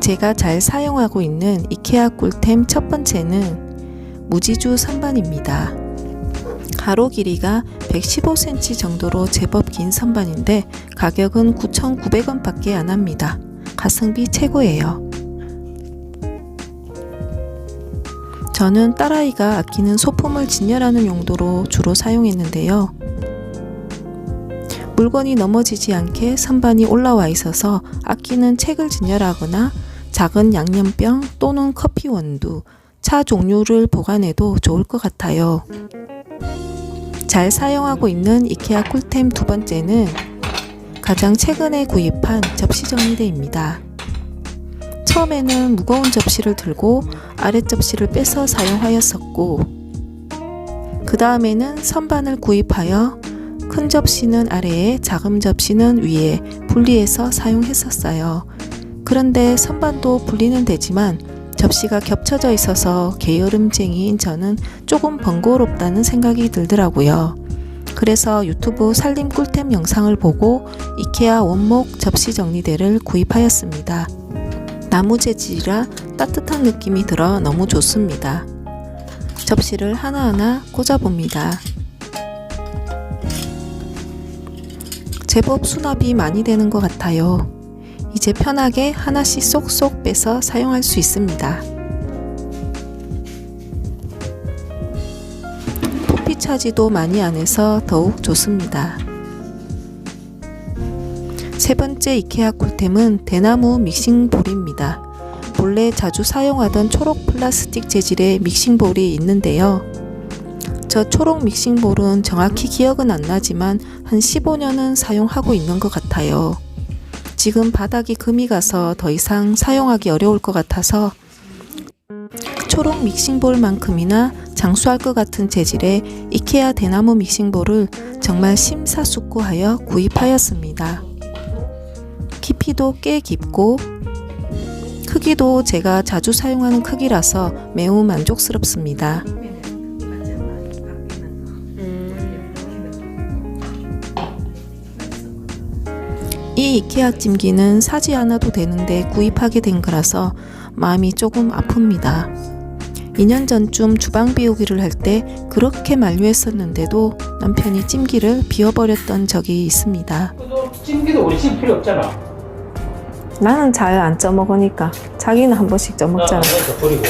제가 잘 사용하고 있는 이케아 꿀템 첫 번째는 무지주 선반입니다. 가로 길이가 115cm 정도로 제법 긴 선반인데 가격은 9,900원 밖에 안 합니다. 가성비 최고예요. 저는 딸아이가 아끼는 소품을 진열하는 용도로 주로 사용했는데요. 물건이 넘어지지 않게 선반이 올라와 있어서 아끼는 책을 진열하거나 작은 양념병 또는 커피 원두, 차 종류를 보관해도 좋을 것 같아요. 잘 사용하고 있는 이케아 꿀템 두 번째는 가장 최근에 구입한 접시 정리대입니다. 처음에는 무거운 접시를 들고 아랫 접시를 빼서 사용하였었고, 그 다음에는 선반을 구입하여 큰 접시는 아래에 작은 접시는 위에 분리해서 사용했었어요. 그런데 선반도 분리는 되지만 접시가 겹쳐져 있어서 게으름쟁이인 저는 조금 번거롭다는 생각이 들더라고요. 그래서 유튜브 살림 꿀템 영상을 보고 이케아 원목 접시 정리대를 구입하였습니다. 나무 재질이라 따뜻한 느낌이 들어 너무 좋습니다. 접시를 하나하나 꽂아봅니다. 제법 수납이 많이 되는 것 같아요. 이제 편하게 하나씩 쏙쏙 빼서 사용할 수 있습니다. 포피 차지도 많이 안 해서 더욱 좋습니다. 세 번째 이케아 꿀템은 대나무 믹싱볼입니다. 본래 자주 사용하던 초록 플라스틱 재질의 믹싱볼이 있는데요. 저 초록 믹싱볼은 정확히 기억은 안 나지만 한 15년은 사용하고 있는 것 같아요. 지금 바닥이 금이 가서 더 이상 사용하기 어려울 것 같아서 초록 믹싱볼만큼이나 장수할 것 같은 재질의 이케아 대나무 믹싱볼을 정말 심사숙고하여 구입하였습니다. 깊이도 꽤 깊고 크기도 제가 자주 사용하는 크기라서 매우 만족스럽습니다. 이 이케아 찜기는 사지 않아도 되는데 구입하게 된 거라서 마음이 조금 아픕니다. 2년 전쯤 주방 비우기를 할 때 그렇게 만류했었는데도 남편이 찜기를 비워버렸던 적이 있습니다. 찜기도 우리 찜 필요 없잖아. 나는 잘 안 쪄먹으니까 자기는 한 번씩 쪄먹잖아. 그러니까 버리고.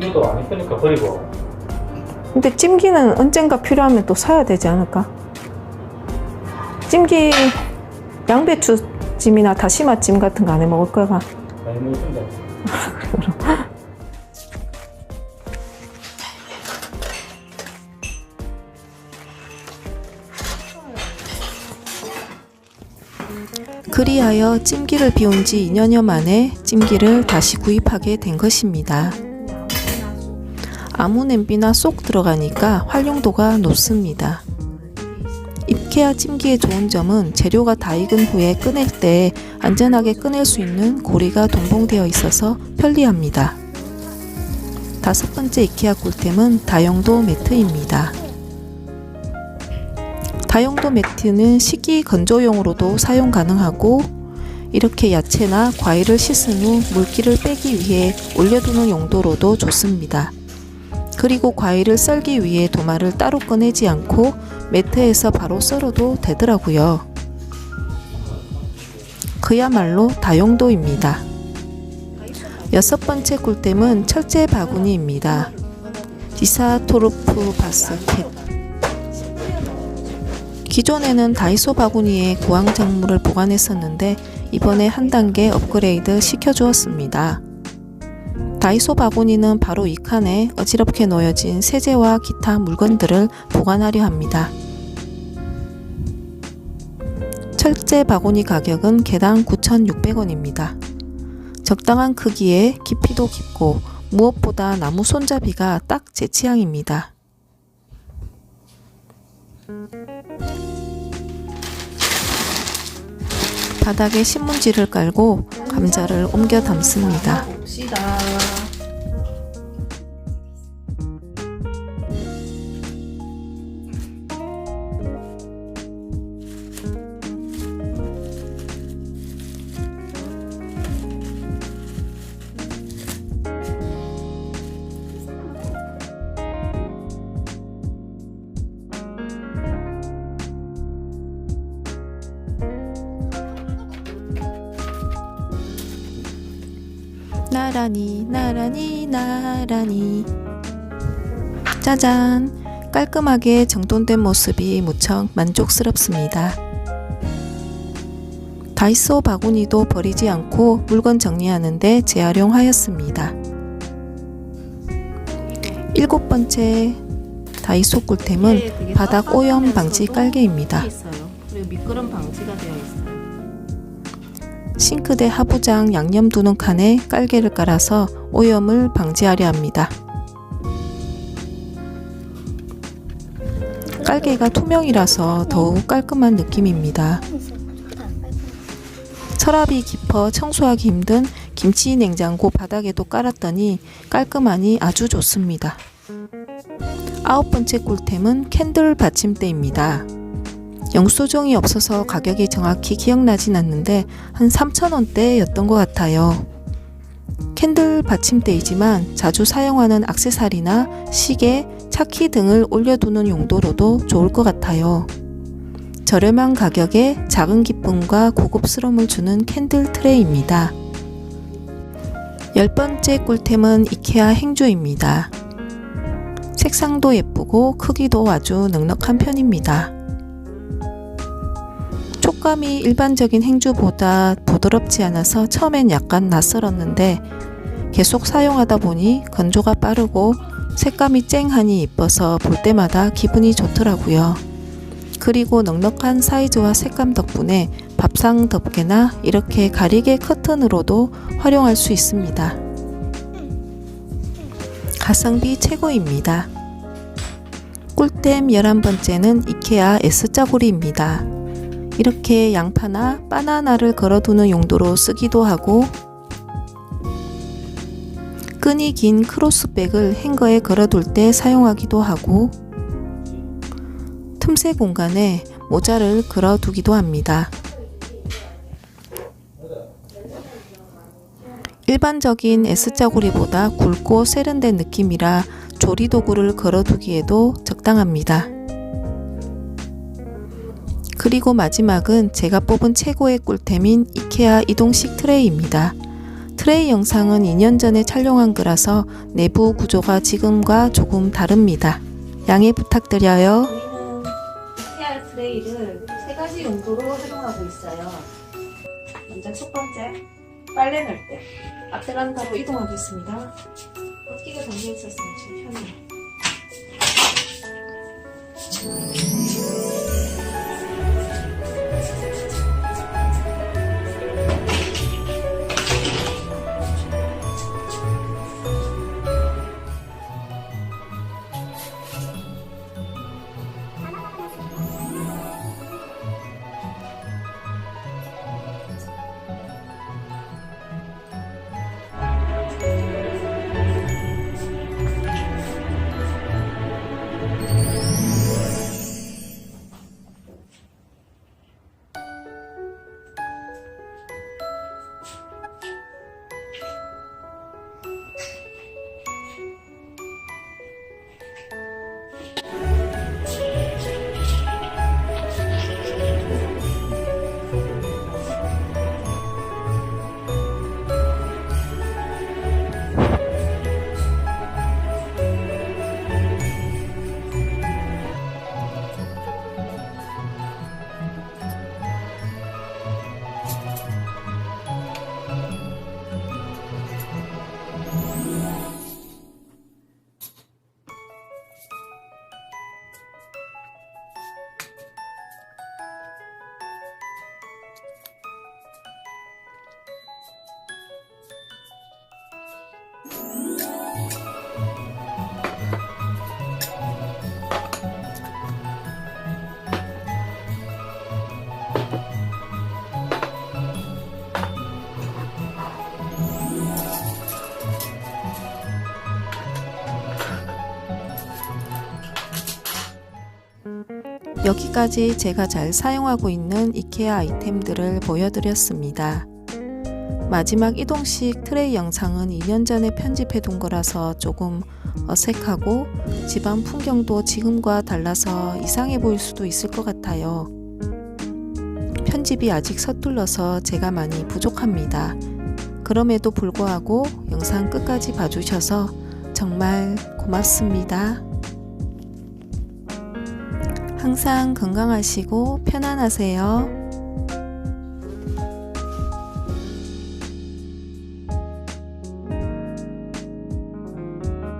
이것도 안 이쁘니까 버리고. 근데 찜기는 언젠가 필요하면 또 사야 되지 않을까? 찜기 양배추 찜이나 다시마 찜 같은 거 안에 먹을 많이 먹습니다. 그리하여 찜기를 비운 지 2년여 만에 찜기를 다시 구입하게 된 것입니다. 아무 냄비나 쏙 들어가니까 활용도가 높습니다. 이케아 찜기의 좋은 점은 재료가 다 익은 후에 꺼낼 때 안전하게 꺼낼 수 있는 고리가 동봉되어 있어서 편리합니다. 다섯 번째 이케아 꿀템은 다용도 매트입니다. 다용도 매트는 식기 건조용으로도 사용 가능하고 이렇게 야채나 과일을 씻은 후 물기를 빼기 위해 올려두는 용도로도 좋습니다. 그리고 과일을 썰기 위해 도마를 따로 꺼내지 않고 매트에서 바로 썰어도 되더라고요. 그야말로 다용도입니다. 여섯 번째 꿀템은 철제 바구니입니다. 디사토르프 바스켓 기존에는 다이소 바구니에 구황작물을 보관했었는데 이번에 한 단계 업그레이드 시켜주었습니다. 다이소 바구니는 바로 이 칸에 어지럽게 놓여진 세제와 기타 물건들을 보관하려 합니다. 철제 바구니 가격은 개당 9,600원입니다. 적당한 크기에 깊이도 깊고 무엇보다 나무 손잡이가 딱 제 취향입니다. 바닥에 신문지를 깔고 감자를 옮겨 담습니다. 봅시다. 나란히 나란히 나란히 짜잔 깔끔하게 정돈된 모습이 무척 만족스럽습니다. 다이소 바구니도 버리지 않고 물건 정리하는데 재활용하였습니다. 일곱 번째 다이소 꿀템은 바닥 오염 방지 깔개입니다. 미끄럼 방지가 되어 있어요. 싱크대 하부장 양념 두는 칸에 깔개를 깔아서 오염을 방지하려 합니다. 깔개가 투명이라서 더욱 깔끔한 느낌입니다. 서랍이 깊어 청소하기 힘든 김치 냉장고 바닥에도 깔았더니 깔끔하니 아주 좋습니다. 아홉 번째 꿀템은 캔들 받침대입니다. 영수증이 없어서 가격이 정확히 기억나진 않는데 한 3,000원대였던 것 같아요. 캔들 받침대이지만 자주 사용하는 액세서리나 시계, 차키 등을 올려두는 용도로도 좋을 것 같아요. 저렴한 가격에 작은 기쁨과 고급스러움을 주는 캔들 트레이입니다. 열 번째 꿀템은 이케아 행주입니다. 색상도 예쁘고 크기도 아주 넉넉한 편입니다. 촉감이 일반적인 행주보다 부드럽지 않아서 처음엔 약간 낯설었는데 계속 사용하다 보니 건조가 빠르고 색감이 쨍하니 이뻐서 볼 때마다 기분이 좋더라고요. 그리고 넉넉한 사이즈와 색감 덕분에 밥상 덮개나 이렇게 가리개 커튼으로도 활용할 수 있습니다. 가성비 최고입니다. 꿀템 11번째는 이케아 S자구리입니다. 이렇게 양파나 바나나를 걸어두는 용도로 쓰기도 하고 끈이 긴 크로스백을 행거에 걸어둘 때 사용하기도 하고 틈새 공간에 모자를 걸어두기도 합니다. 일반적인 S자구리보다 굵고 세련된 느낌이라 조리 도구를 걸어두기에도 적당합니다. 그리고 마지막은 제가 뽑은 최고의 꿀템인 이케아 이동식 트레이입니다. 트레이 영상은 2년 전에 촬영한 거라서 내부 구조가 지금과 조금 다릅니다. 양해 부탁드려요. 저희는 트레이를 세 가지 용도로 활용하고 있어요. 먼저 첫 번째, 빨래 넣을 때. 바로 이동하겠습니다. 어깨가 담겨 있었으면 좀 편해요. 여기까지 제가 잘 사용하고 있는 이케아 아이템들을 보여드렸습니다. 마지막 이동식 트레이 영상은 2년 전에 편집해 둔 거라서 조금 어색하고 집안 풍경도 지금과 달라서 이상해 보일 수도 있을 것 같아요. 편집이 아직 서툴러서 제가 많이 부족합니다. 그럼에도 불구하고 영상 끝까지 봐주셔서 정말 고맙습니다. 항상 건강하시고 편안하세요.